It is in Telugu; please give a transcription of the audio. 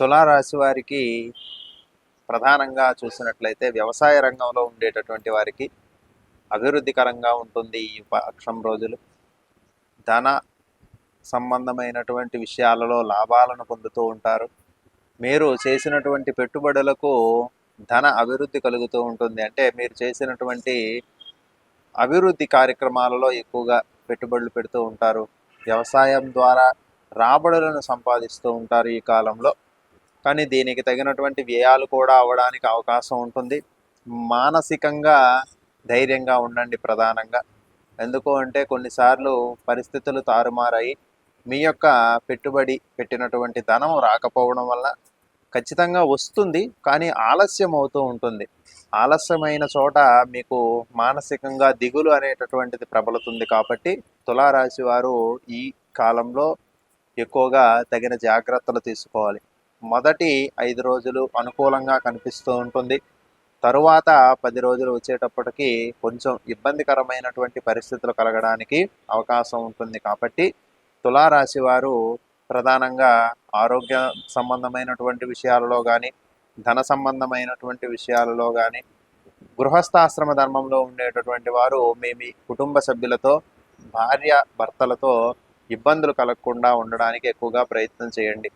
తులారాశి వారికి ప్రధానంగా చూసినట్లయితే వ్యవసాయ రంగంలో ఉండేటటువంటి వారికి అభివృద్ధికరంగా ఉంటుంది ఈ పక్షం రోజులు. ధన సంబంధమైనటువంటి విషయాలలో లాభాలను పొందుతూ ఉంటారు. మీరు చేసినటువంటి పెట్టుబడులకు ధన అభివృద్ధి కలుగుతూ ఉంటుంది. అంటే మీరు చేసినటువంటి అభివృద్ధి కార్యక్రమాలలో ఎక్కువగా పెట్టుబడులు పెడుతూ ఉంటారు. వ్యవసాయం ద్వారా రాబడులను సంపాదిస్తూ ఉంటారు ఈ కాలంలో. కానీ దీనికి తగినటువంటి వ్యయాలు కూడా అవ్వడానికి అవకాశం ఉంటుంది. మానసికంగా ధైర్యంగా ఉండండి ప్రధానంగా. ఎందుకు అంటే కొన్నిసార్లు పరిస్థితులు తారుమారాయి మీ యొక్క పెట్టుబడి పెట్టినటువంటి ధనం రాకపోవడం వల్ల ఖచ్చితంగా వస్తుంది కానీ ఆలస్యం అవుతూ ఉంటుంది. ఆలస్యమైన చోట మీకు మానసికంగా దిగులు అనేటటువంటిది ప్రబలుతుంది కాబట్టి తులారాశి వారు ఈ కాలంలో ఎక్కువగా తగిన జాగ్రత్తలు తీసుకోవాలి. మొదటి ఐదు రోజులు అనుకూలంగా కనిపిస్తూ ఉంటుంది. తరువాత పది రోజులు వచ్చేటప్పటికి కొంచెం ఇబ్బందికరమైనటువంటి పరిస్థితులు కలగడానికి అవకాశం ఉంటుంది కాబట్టి తులారాశి వారు ప్రధానంగా ఆరోగ్య సంబంధమైనటువంటి విషయాలలో కానీ ధన సంబంధమైనటువంటి విషయాలలో కానీ గృహస్థాశ్రమ ధర్మంలో ఉండేటటువంటి వారు మీ మీ కుటుంబ సభ్యులతో భార్య భర్తలతో ఇబ్బందులు కలగకుండా ఉండడానికి ఎక్కువగా ప్రయత్నం చేయండి.